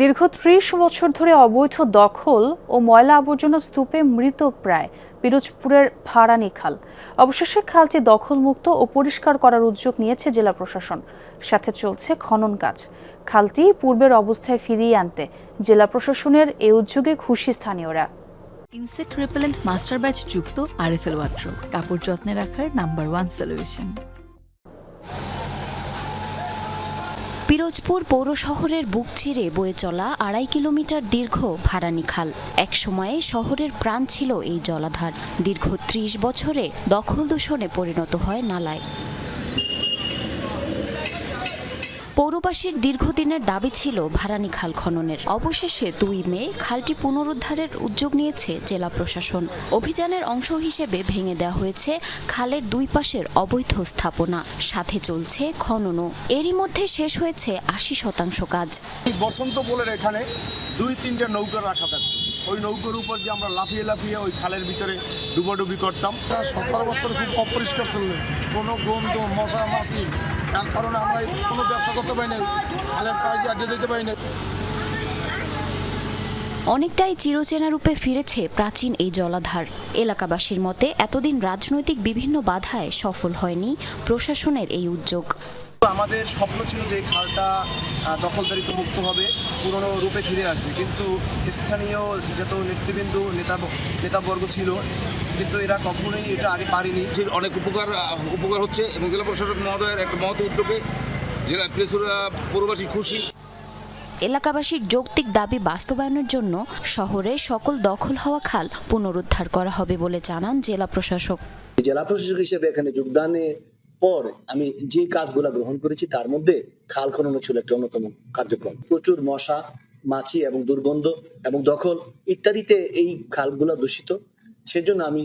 দীর্ঘ ত্রিশ বছর ধরে অবৈধ দখল ও ময়লা আবর্জনা স্তূপে মৃত প্রায় পিরোজপুরের ভাড়ানি খাল। অবশেষে খালটি দখলমুক্ত ও পরিষ্কার করার উদ্যোগ নিয়েছে জেলা প্রশাসন। সাথে চলছে খনন কাজ। খালটি পূর্বের অবস্থায় ফিরিয়ে আনতে জেলা প্রশাসনের এ উদ্যোগে খুশি স্থানীয়রা। ইনসেক্ট রিপেলেন্ট মাস্টার ব্যাচ যুক্ত আরএফএল ওয়াট্রো কাপড় যত্নে রাখার নাম্বার ওয়ান সলিউশন পিরোজপুর পৌর শহরের বুক চিরে বয়ে চলা আড়াই কিলোমিটার দীর্ঘ ভারানি খাল। এক সময়ে শহরের প্রাণ ছিল এই জলাধার। দীর্ঘ ত্রিশ বছরে দখল দূষণে পরিণত হয় নালায়। পৌরবাসীর দীর্ঘদিনের দাবি ছিল ভারানি খাল খননের। অবশেষে দুই মে খালটি পুনরুদ্ধারের উদ্যোগ নিয়েছে জেলা প্রশাসন। অভিযানের অংশ হিসেবে ভেঙে দেওয়া হয়েছে খালের দুই পাশের অবৈধ স্থাপনা। সাথে চলছে খননও। এরই মধ্যে শেষ হয়েছে আশি শতাংশ কাজ। বসন্ত পোলের এখানে দুই তিনটে নৌকা রাখা থাকতো। ওই নৌকার উপর যে আমরা লাফিয়ে লাফিয়ে ওই খালের ভিতরে ডুবাডুবি করতাম। প্রায় সতেরো বছর খুব অপরিষ্কার ছিল। কোনো গন্ধ মশা মাছি তার কারণে আমরা কোনো ব্যবসা করতে পারি না খালের পাশ দিয়ে আড্ডে দিতে পারি না অনেকটাই চিরচেনা রূপে ফিরেছে প্রাচীন এই জলাধার। এলাকাবাসীর মতে এতদিন রাজনৈতিক বিভিন্ন বাধায় সফল হয়নি প্রশাসনের এই উদ্যোগ। আমাদের স্বপ্ন ছিল যে খালটা আহ, দখলদারিত্ব মুক্ত হবে পুরনো রূপে ফিরে আসবে। কিন্তু স্থানীয় যত নেতৃবৃন্দ নেতা নেতাবর্গ ছিল কিন্তু এরা কখনোই এটা আগে পারেনি। যে অনেক উপকার উপকার হচ্ছে এবং জেলা প্রশাসক মহোদয়ের একটা মহৎ উদ্যোগে জেলা প্রেসুর পৌরবাসী খুশি। এলাকাবাসীর যৌক্তিক দাবি বাস্তবায়নের জন্য শহরে সকল দখল হওয়া খাল পুনরুদ্ধার করা হবে বলে জানান জেলা প্রশাসক। জেলা প্রশাসক হিসেবে এখানে যোগদানের পর আমি যে কাজগুলো গ্রহণ করেছি, তার মধ্যে খাল খনন ছিল একটা অন্যতম কার্যক্রম। প্রচুর মশা, মাছি এবং দুর্গন্ধ এবং দখল ইত্যাদিতে এই খালগুলো দূষিত। সেজন্য আমি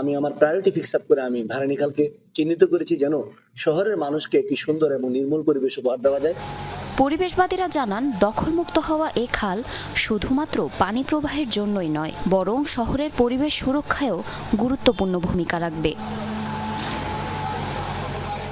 আমি আমার প্রায়োরিটি ফিক্স আপ করে আমি ভারানি খালকে চিহ্নিত করেছি যেন শহরের মানুষকে একটি সুন্দর এবং নির্মল পরিবেশ উপহার দেওয়া যায়। পরিবেশবাদীরা জানান, দখলমুক্ত হওয়া এ খাল শুধুমাত্র পানি প্রবাহের জন্যই নয়, বরং শহরের পরিবেশ সুরক্ষায়ও গুরুত্বপূর্ণ ভূমিকা রাখবে।